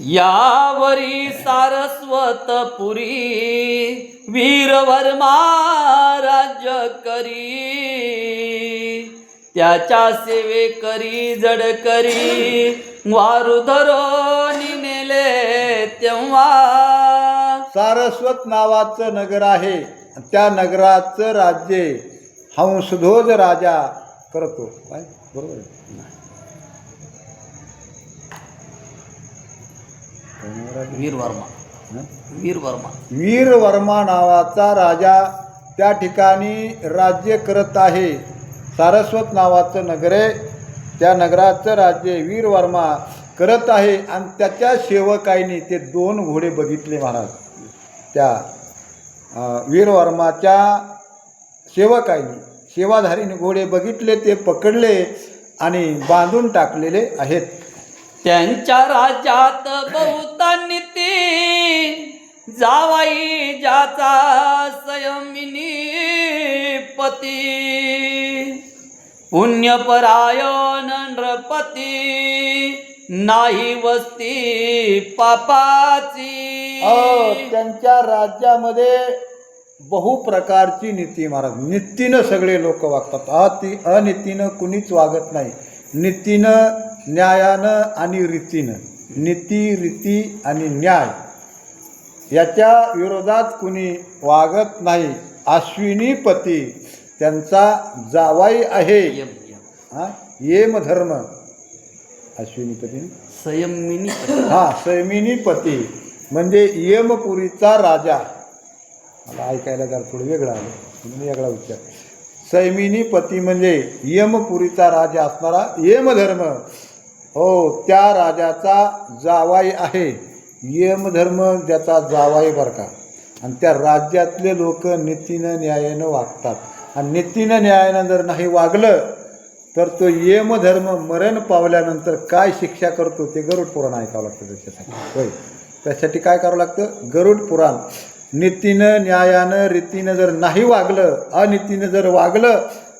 यावरी सारस्वत पुरी वीरवर्मा राज्य करी. त्याच्या सेवे करी जड करी. वारू नेले तेव्हा. सारस्वत नावाचं नगर आहे. त्या नगराचं राज्य हंसध्वज राजा करतो. काय? बरोबर नाव राजा? वीरवर्मा हं? वीरवर्मा वीरवर्मा नावाचा राजा त्या ठिकाणी राज्य करत आहे. सारस्वत नावाचं नगर आहे. त्या नगराचं राज्य वीरवर्मा करत आहे. आणि त्याच्या सेवकाईने ते दोन घोडे बघितले महाराज. त्या वीरवर्माच्या सेवकाईने सेवाधारीने घोडे बघितले ते पकडले आणि बांधून टाकलेले आहेत. त्यांच्या राज्यात बहुता ती जावाई ज्याचा संयमिनी पती. पुण्यपरायण नृपती नाही वस्ती पापाची. त्यांच्या राज्यामध्ये बहु प्रकारची नीती महाराज. नीतीनं सगळे लोक वागतात. अति अनितीनं कुणीच वागत नाही. नीतीनं न्यायानं आणि रीतीनं नीती रीती आणि न्याय याच्या विरोधात कुणी वागत नाही अश्विनी पती त्यांचा जावाई आहे. हा? येम धर्म. अश्विनी पती संयमिनी हा सैमिनी पती. म्हणजे यमपुरीचा राजा. मला ऐकायला जरा थोडं वेगळं आलं. म्हणून वेगळा उच्चार सैमिनी पती म्हणजे यमपुरीचा राजा असणारा यमधर्म. हो त्या राजाचा जावाई आहे. यमधर्म ज्याचा जावाई बरं का. आणि त्या राज्यातले लोक नीतीनं न्यायानं वागतात. आणि नीतीनं न्यायानं जर नाही वागलं तर तो यमधर्म मरण पावल्यानंतर काय शिक्षा करतो ते गरुड पुराण ऐकावं लागतं त्याच्यासाठी. होय. त्यासाठी काय करावं लागतं? गरुड पुराण. नीतीनं न्यायानं रीतीनं जर नाही वागलं अनितीनं जर वागलं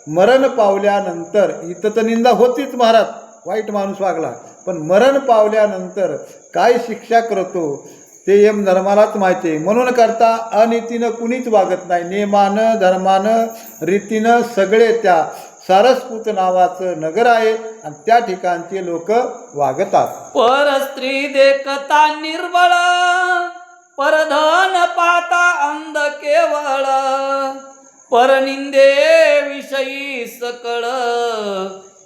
मरण पावल्यानंतर इथं तर निंदा होतीच महाराज. वाईट माणूस वागला. पण मरण पावल्यानंतर काय शिक्षा करतो ते यम धर्मालाच माहिती आहे. म्हणून करता अनितीनं कुणीच वागत नाही. नियमानं धर्मानं रीतीनं सगळे त्या सारस्पूत नावाचं नगर आहे आणि त्या ठिकाणचे लोक वागतात. पर स्त्री देखता निर्बळ परधन पाता अंध केवळ. परनिंदे विषयी सकळ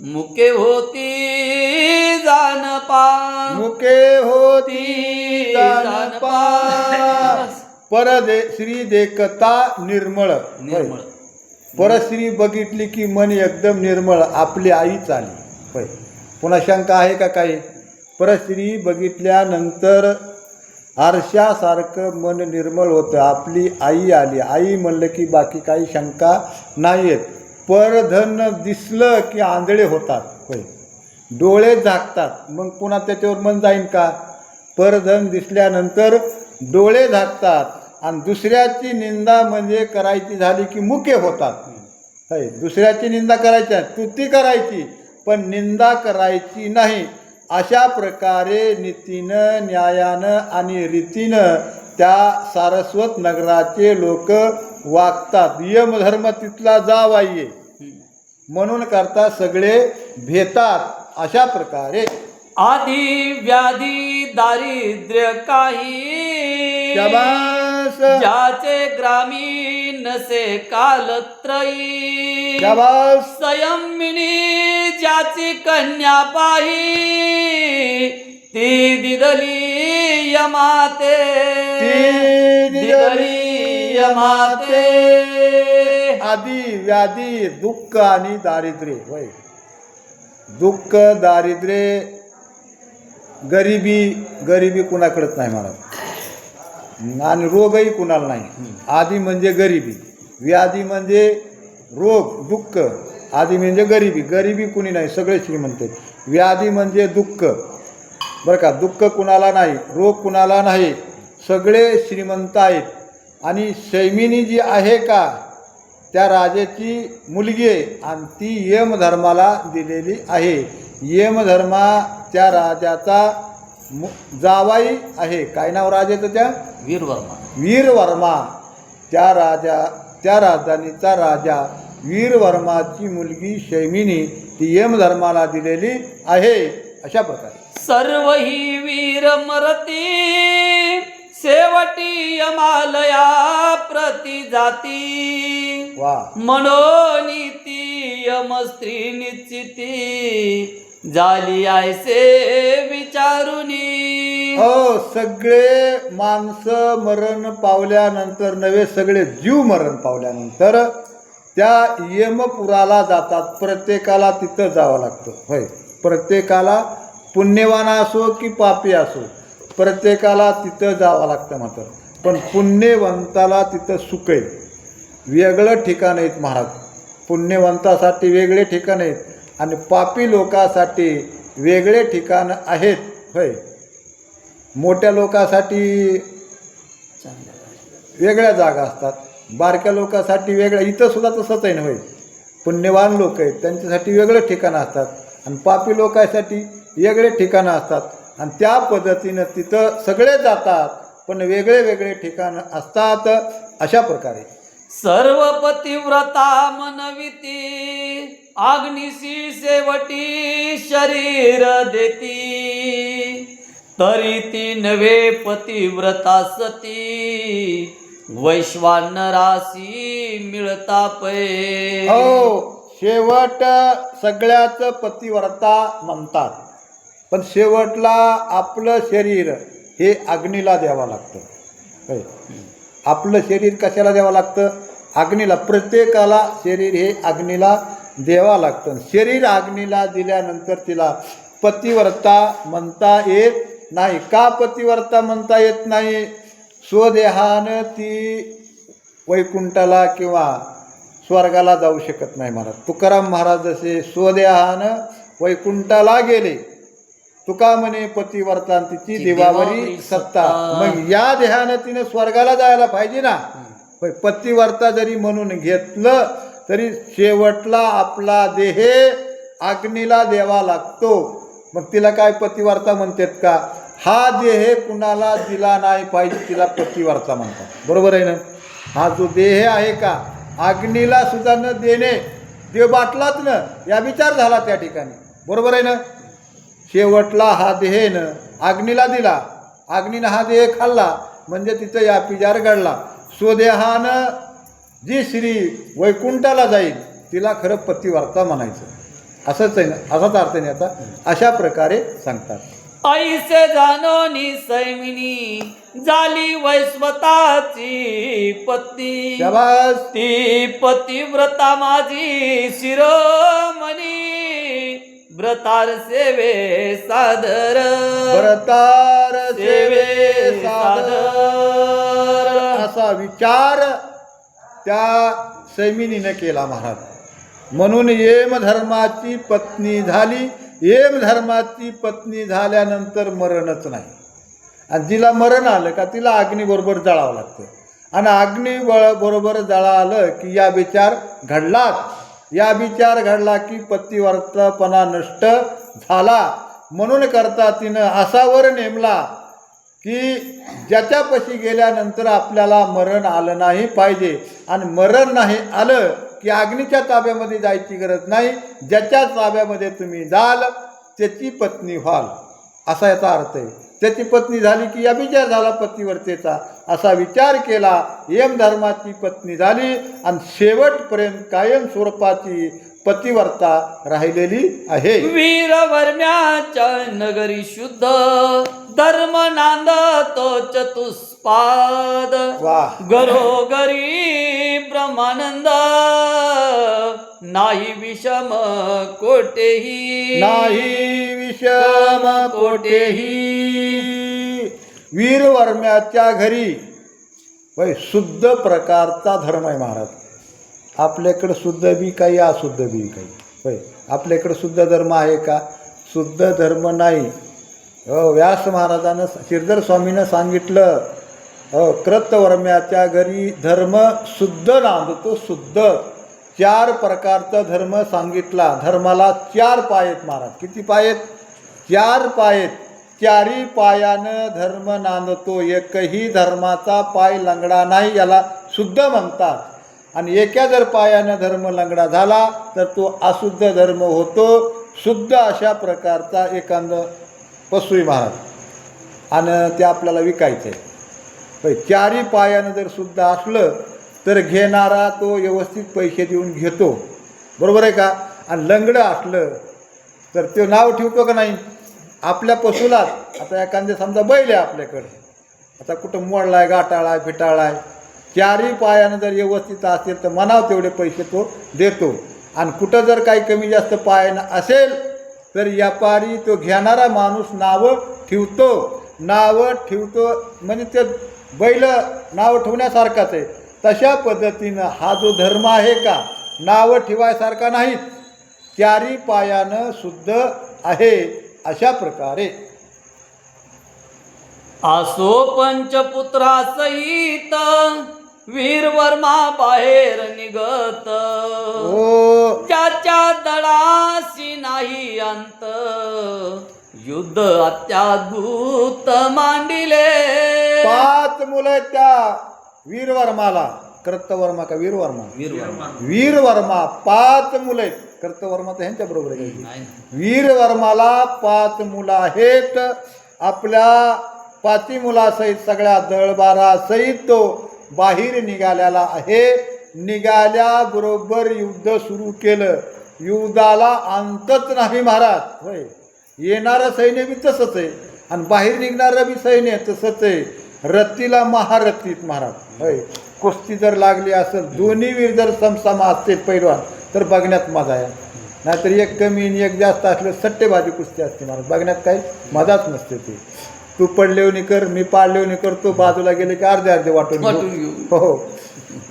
मुके होती जानपा मुके होती जानपास. परदे श्री देखता निर्मळ. निर्मळ. परश्री बघितली की मन एकदम निर्मळ आपली आईच आली होय. पुन्हा शंका आहे का काही? परश्री बघितल्यानंतर आरशासारखं मन निर्मळ होतं. आपली आई आली. आई म्हणलं की बाकी काही शंका नाही आहेत परधन दिसलं की आंधळे होतात. होय. डोळे झाकतात. मग पुन्हा त्याच्यावर मन जाईन का? परधन दिसल्यानंतर डोळे झाकतात. आणि दुसऱ्याची निंदा म्हणजे करायची झाली की मुके होतात. होय. दुसऱ्याची निंदा करायची आहे, स्तुती करायची. पण निंदा करायची नाही. अशा प्रकारे नीतीनं न्यायानं आणि रीतीनं त्या सारस्वत नगराचे लोक वागतात. यमधर्म तिथला आहे म्हणून करता सगळे भेतात. अशा प्रकारे. आधी व्याधी दारिद्र्य काही. शबास. ज्याचे ग्रामीण से कालत्रयी. शबास. संयमिनी ज्याची कन्या पाही ती दिदली यमाते दिदली यमाते आधी व्याधी दुःख आणि दारिद्र्य होय. दुःख दारिद्र्य गरिबी गरिबी कुणाकडंच नाही मला आणि रोगही कुणाला नाही. आधी म्हणजे गरिबी व्याधी म्हणजे रोग दुःख. आधी म्हणजे गरिबी गरिबी कुणी नाही सगळे श्रीमंत आहेत. व्याधी म्हणजे दुःख. बरं का दुःख कुणाला नाही रोग कुणाला नाही सगळे श्रीमंत आहेत. आणि शैमिनी जी आहे का त्या राजाची मुलगी आहे आणि ती यमधर्माला दिलेली आहे. यमधर्मा त्या राजाचा मु- जावाई आहे. काय नाव राजाचं त्या? वीरवर्मा. वीरवर्मा. त्या राजा त्या राजधानीचा राजा वीरवर्माची मुलगी शैमिनी ती यमधर्माला दिलेली आहे अशा प्रकारे. सर्व ही वीर मरती शेवटी यमालया प्रति जाती. वा. मनोनीती यम स्त्री निश्चिती झाली आयसे विचारुनी. हो सगळे माणसं मरण पावल्यानंतर नवे सगळे जीव मरण पावल्यानंतर त्या यमपुराला जातात. प्रत्येकाला तिथं जावं लागतं. होय. प्रत्येकाला पुण्यवान असो की पापी असो प्रत्येकाला तिथं जावं लागतं मात्र. पण पुण्यवंताला तिथं सुख आहे. वेगळं ठिकाण आहेत महाराज. पुण्यवंतासाठी वेगळे ठिकाण आहेत आणि पापी लोकासाठी वेगळे ठिकाण आहेत. होय. मोठ्या लोकासाठी वेगळ्या जागा असतात. बारक्या लोकांसाठी वेगळ्या इथं सुद्धा तसंच आहे ना होय. पुण्यवान लोक आहेत त्यांच्यासाठी वेगळं ठिकाणं असतात. आणि पापी लोकांसाठी वेगळे ठिकाणं असतात. आणि त्या पद्धतीनं तिथं सगळे जातात पण वेगळे वेगळे ठिकाणं असतात अशा प्रकारे. सर्व पतिव्रता मनविती आग्निशी शेवटी शरीर देती. तरी ती नवे पतिव्रता सती वैश्वानरासी मिळता पै. हो शेवट सगळ्याच पतिव्रता म्हणतात. पण शेवटला आपलं शरीर हे अग्नीला द्यावं लागतं. आपलं शरीर कशाला द्यावं लागतं? अग्नीला प्रत्येकाला शरीर हे अग्नीला द्यावं लागतं. शरीर अग्नीला दिल्यानंतर तिला पतिव्रता म्हणता येत नाही. का पतिव्रता म्हणता येत नाही? स्वदेहानं ती वैकुंठाला किंवा स्वर्गाला जाऊ शकत नाही महाराज. तुकाराम महाराज जसे स्वदेहानं वैकुंठाला गेले तुका म्हणे पतिवर्तान तिची ती देवावरी सत्ता. मग या देहानं तिने स्वर्गाला जायला पाहिजे ना. पतिवर्ता जरी म्हणून घेतलं तरी शेवटला आपला देह अग्नीला द्यावा लागतो. मग तिला काय पतिवार्ता म्हणतात का? हा देह कुणाला दिला नाही पाहिजे तिला पतिवार्ता म्हणतात. बरोबर आहे ना? हा जो देह आहे का? अग्नीला सुद्धा न देणे देव बाटलाच न या विचार झाला त्या ठिकाणी. बरोबर आहे ना? शेवटला हा देहेनं अग्नीला दिला. अग्नीनं हा देह खाल्ला म्हणजे तिचं या पिजार घडला. स्वदेहानं जी श्री वैकुंठाला जाईल तिला खरं पतिवार्ता म्हणायचं. असंच आहे ना? असाच अर्थ नाही आता अशा प्रकारे सांगतात. ऐसे जाणोनी सैमिनी झाली वैस्वताची पत्नी. शाबास. ती पतिव्रता माझी शिरोमणी. व्रतार सेवे सादर. भरतार सेवे सेवे सादर. सादर. असा विचार त्या सैमिनीनं केला महाराज. म्हणून येम धर्माची पत्नी झाली. येम धर्माची पत्नी झाल्यानंतर मरणच नाही. आणि तिला मरण आलं का तिला अग्नीबरोबर जळावं लागतं. आणि अग्नी बरोबर जळा आलं की या विचार घडलाच या विचार घडला की पतिवर्तपणा नष्ट झाला. म्हणून करता तिनं असा वर नेमला की ज्याच्यापाशी गेल्यानंतर आपल्याला मरण आलं नाही पाहिजे. आणि मरण नाही आलं की अग्नीच्या ताब्यामध्ये जायची गरज नाही. ज्याच्या ताब्यामध्ये तुम्ही जाल त्याची पत्नी व्हाल. असा याचा अर्थ आहे. त्याची पत्नी झाली की या विचार झाला पतिवर्तेचा. असा विचार केला यम धर्माची पत्नी झाली आणि शेवटपर्यंत कायम स्वरूपाची पतिवर्ता राहिलेली आहे. वीरवर्म्याच्या नगरी शुद्ध धर्म नांदतो चतुष्पाद. वा घरोघरी ब्रह्मानंद नाही विषम कोटेही नाही विषम कोठेही. वीरवर्म्याच्या घरी होय शुद्ध प्रकारचा धर्म आहे महाराज. आपल्याकडं शुद्ध बी काही अशुद्ध बी काही. होय आपल्याकडं शुद्ध धर्म आहे का? शुद्ध धर्म नाही. हो व्यास महाराजानं श्रीधर स्वामीनं सांगितलं हो कृतवर्म्याच्या घरी धर्म शुद्ध नांदतो शुद्ध. चार प्रकारचा धर्म सांगितला. धर्माला चार पाय आहेत महाराज. किती पाय आहेत चार पाय आहेत चारी पायानं धर्म नांदतो. एकही धर्माचा पाय लंगडा नाही याला शुद्ध म्हणतात. आणि एका जर पायानं धर्म लंगडा झाला तर तो अशुद्ध धर्म होतो. शुद्ध अशा प्रकारचा एखादं पशुई महाराज. आणि ते आपल्याला विकायचं आहे चारी पायानं जर सुद्धा असलं तर घेणारा तो व्यवस्थित पैसे देऊन घेतो. बरोबर आहे का? आणि लंगडं असलं तर ते नाव ठेवतो का नाही? आपल्या पशुला आता एखादे समजा बैल आहे आपल्याकडे. आता कुठं मोडला आहे गाटाळा आहे फिटाळा आहे. चारही पायानं जर व्यवस्थित असेल तर मनाव तेवढे पैसे तो देतो. आणि कुठं जर काही कमी जास्त पायानं असेल तर व्यापारी तो घेणारा माणूस नावं ठेवतो. नावं ठेवतो म्हणजे ते बैल नावं ठेवण्यासारखाच आहे. तशा पद्धतीनं हा जो धर्म आहे का नावं ठेवायसारखा नाहीत. चारी पायानं शुद्ध आहे अशा प्रकारे. आसो पंचपुत्रा सहित वीरवर्मा बाहेर निघत त्याच्या दळाशी नाही अंत. युद्ध अत्याद्भुत मांडिले. पाच मुलं आहेत त्या. वीरवर्माला कर्तवर्मा का वीरवर्मा? वीरवर्मा. वीरवर्मा. पाच मुलं आहेत. कर्तवर्मा तर ह्यांच्या बरोबर आहे वीरवर्माला पाच मुलं आहेत. आपल्या पाची मुलासहित सगळ्या दळबारा सहित तो बाहेर निघालेला आहे. निघाल्याबरोबर युद्ध सुरू केलं. युद्धाला अंतच नाही महाराज. होय. येणारं सैन्य बी तसंच आहे. आणि बाहेर निघणारं बी सैन्य तसंच आहे. रत्तीला महारथीत महाराज. होय. कुस्ती जर लागली असेल दोन्ही वीर जर समसमा असतील पैलवान तर बघण्यात मजा आहे. नाहीतर एक कमी आणि एक जास्त असलं सट्टेबाजी कुस्ती असते महाराज. बघण्यात काही मजाच नसते ती. तू पडलेवणी कर मी पाडलेवणी करतो बाजूला गेले की अर्धे अर्धे वाटून. घेऊ. हो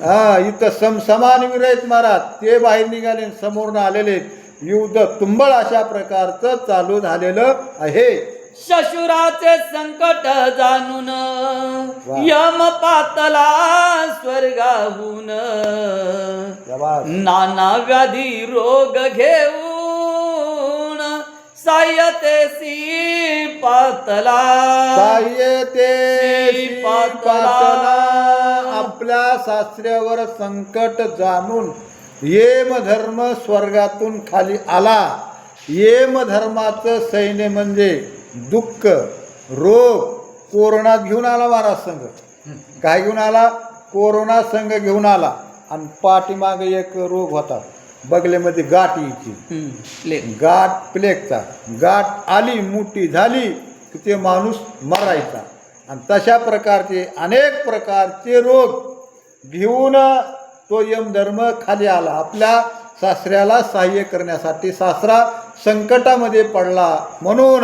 हा. इथं समसमान वीर आहेत महाराज. ते बाहेर निघाले समोरनं आलेले. युद्ध तुंबळ अशा प्रकारचं चालू झालेलं आहे. शशुराचे संकट जाणून. यम पातला स्वर्गाहून. नाना व्याधी रोग घेऊन सायतेसी पातला साह्य ते श्रीपातला. श्रीपातला आपल्या सासऱ्यावर संकट जाणून येम धर्म स्वर्गातून खाली आला येम धर्माचं सैन्य म्हणजे दुःख रोग कोरोना घेऊन आला महाराज संघ. काय घेऊन आला? कोरोना संघ घेऊन आला. आणि पाठीमागे एक रोग होता. बगलेमध्ये गाठ यायची. गाठ प्लेगचा गाठ आली मोठी झाली की ते माणूस मरायचा. आणि तशा प्रकारचे अनेक प्रकारचे रोग घेऊन तो यमधर्म खाली आला. आपल्या सासऱ्याला सहाय्य करण्यासाठी सासरा संकटामध्ये पडला म्हणून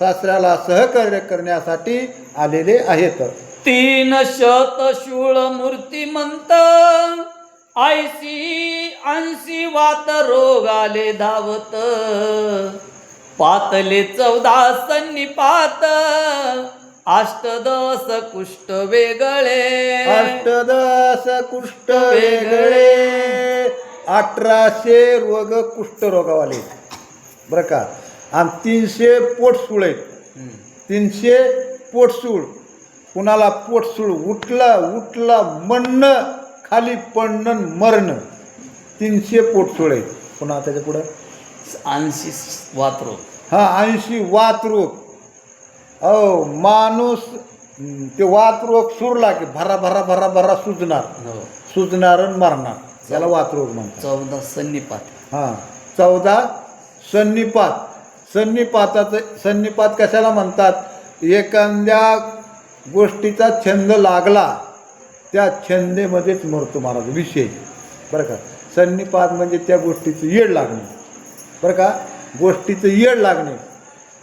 सासऱ्याला सहकार्य करण्यासाठी आलेले आहेत. तीन शत शूळ मूर्तिमंत ऐशी ऐंशी वात रोग आले धावत. पातले चौदा सन्निपात अष्टदश कुष्ठ वेगळे. अष्टदश कुष्ठ वेगळे. अठराशे रोग कुष्ठरोगावाले बरं का? आणि तीनशे पोटसूळ आहेत. तीनशे पोटसूळ. कुणाला पोटसूळ उठलं उठलं म्हणणं खाली पडणं मरणं. तीनशे पोटसूळ आहेत. पुन्हा त्याच्या पुढं. ऐंशी वात रोग. हा ऐंशी वात रोग. अहो माणूस ते वात रोग सुरला की भरा भरा भरा भरा सुजणार. हो. सुजणार आणि मरणार. याला वात रोग म्हणतात. चौदा सन्निपात. हां चौदा सन्निपात. सन्निपाताचं सन्निपात कशाला म्हणतात? एखाद्या गोष्टीचा छंद लागला त्या छंदेमध्येच मरतो महाराज विषय. बरं का? सन्निपात म्हणजे त्या गोष्टीचं येड लागणे. बरं का? गोष्टीचं येड लागणे.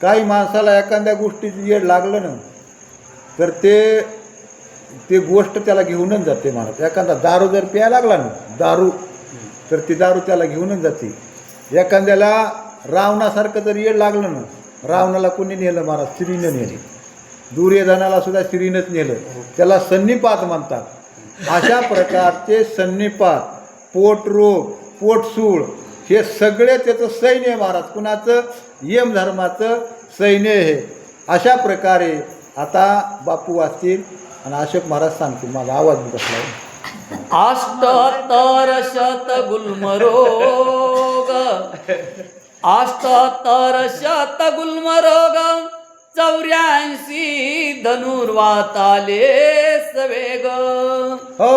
काही माणसाला एखाद्या गोष्टीचं येड लागलं ना तर ते ते गोष्ट त्याला घेऊनच जाते महाराज. एखादा दारू जर प्यायला लागला ना दारू तर ती दारू त्याला घेऊनच जाते. एखाद्याला रावणासारखं जर येड लागलं ना रावणाला कोणी नेलं महाराज? स्त्रीनं नेलं. दुर्योधनाला सुद्धा स्त्रीनंच नेलं. त्याला सन्निपात म्हणतात. अशा प्रकारचे सन्निपात पोटरोग पोटसूळ हे सगळे त्याचं सैन्य महाराज. कुणाचं? यम धर्माचं सैन्य हे. अशा प्रकारे आता बापू वाचतील आणि अशोक महाराज सांगतील. माझा आवाज बसला. अष्टोत्तर शत गुलमरोग अष्टोत्तर शत गुल्मरोग चौऱ्याऐंशी धनुर्वाताले सवेग. हो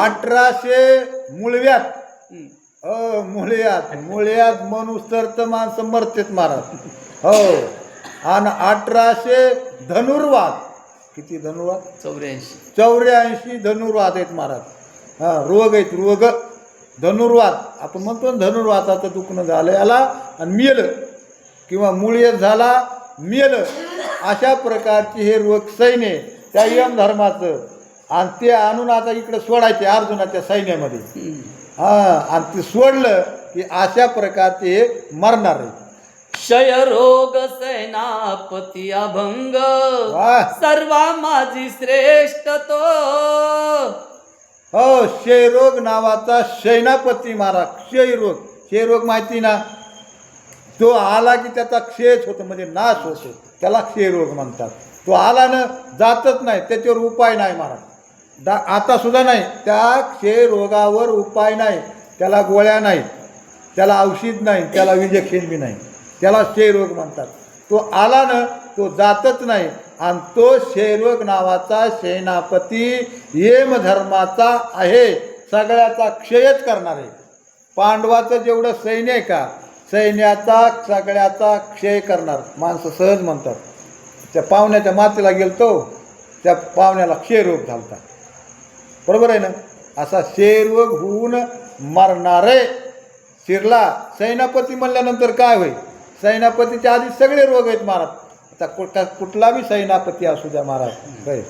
अठराशे मुळव्यात. हो मुळ्यात मुळ्यात मनुस्तर तर माणसं मरतेत महाराज. हो आणि अठराशे धनुर्वाद किती धनुर्वाद चौऱ्याऐंशी. चौऱ्याऐंशी धनुर्वाद आहेत महाराज. हां रोग आहेत रोग धनुर्वाद आपण म्हणतो ना धनुर्वादाचं दुखणं झालं याला आणि मेलं. किंवा मुळीयत झाला मेलं. अशा प्रकारचे हे रोग सैन्य त्या यम धर्माचं. आणि ते आणून आता इकडे सोडायचे अर्जुनाच्या सैन्यामध्ये. हां आणि ते सोडलं की अशा प्रकारचे हे मरणार आहे. क्षयरोग सेनापती अभंग. सर्वा माझी श्रेष्ठ तो हो क्षयरोग नावाचा शैनापती महाराज क्षयरोग. क्षयरोग माहिती ना? तो आला की त्याचा क्षयच होतो म्हणजे नाश होतो. त्याला क्षयरोग म्हणतात. तो आला ना जातच नाही त्याच्यावर उपाय नाही महाराज. दा आता सुद्धा नाही. त्या क्षयरोगावर उपाय नाही. त्याला गोळ्या नाही. त्याला औषध नाही. त्याला इंजेक्शन बी नाही. त्याला क्षयरोग म्हणतात. तो आला ना तो जातच नाही. आणि तो शेरवक नावाचा सेनापती येम धर्माचा आहे. सगळ्याचा क्षयच करणार. आहे पांडवाचं जेवढं सैन्य आहे का सैन्याचा सगळ्याचा क्षय करणार. माणसं सहज म्हणतात. त्या पाहुण्याच्या मातीला गेलतो त्या पाहुण्याला क्षयरोग झालता. बरोबर आहे ना? असा क्षयरोग होऊन मरणारे. शिरला सेनापती म्हणल्यानंतर काय होईल? सेनापतीच्या आधी सगळे रोग आहेत महाराज आता कुठला कुठला बी सेनापती असू द्या महाराज काय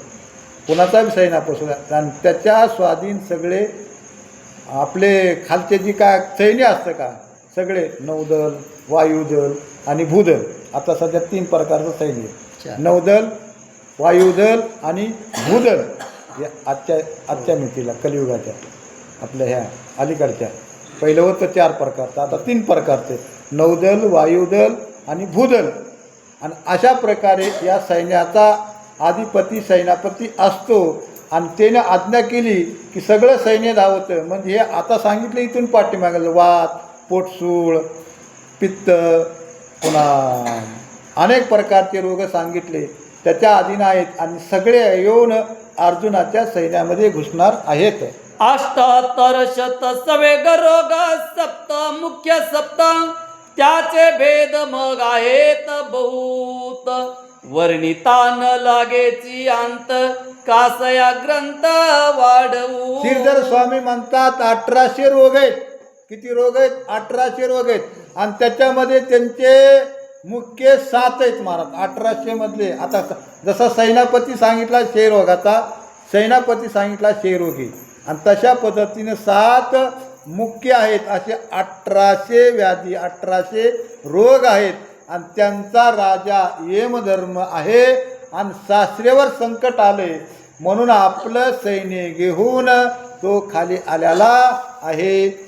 कुणाचा बी सेनापती असू द्या. आणि त्याच्या स्वाधीन सगळे आपले खालचे जी काय सैन्य असतं का सगळे नौदल वायुदल आणि भूदल आता सध्या तीन प्रकारचं सैन्य. नौदल वायुदल आणि भूदल या आजच्या आजच्या मितीला कलियुगाच्या आपल्या ह्या अलीकडच्या. पहिलं होतं चार प्रकारचं आता तीन प्रकारचे. नौदल वायुदल आणि भूदल. आणि अशा प्रकारे या सैन्याचा अधिपती सैनापती असतो. आणि त्याने आज्ञा केली की सगळं सैन्य धावतं. म्हणजे हे आता सांगितलं इथून पाठीमागलं वात पोटसूळ पित्त पुन्हा अनेक प्रकारचे रोग सांगितले. त्याच्या अधीन आहेत आणि सगळे येऊन अर्जुनाच्या सैन्यामध्ये घुसणार आहेत. अष्टात्तर शत सवेग रोग सप्त मुख्य सप्त त्याचे भेद मग आहेत बहुत. वर्णिता न लागेची अंत कासया ग्रंथ वाढवू. श्रीधर स्वामी म्हणतात अठराशे रोग आहेत. किती रोग आहेत? अठराशे रोग आहेत. आणि त्याच्यामध्ये त्यांचे मुख्य सात आहेत महाराज. अठराशे मधले. आता जसा सैनापती सांगितला क्षयरोगाचा सैनापती सांगितला क्षयरोगी आणि तशा पद्धतीने सात मुख्य आहेत असे अठराशे व्याधी अठराशे रोग आहेत. आणि त्यांचा राजा यमधर्म आहे आणि सासरेवर संकट आले. म्हणून आपलं सैन्य घेऊन तो खाली आलेला आहे.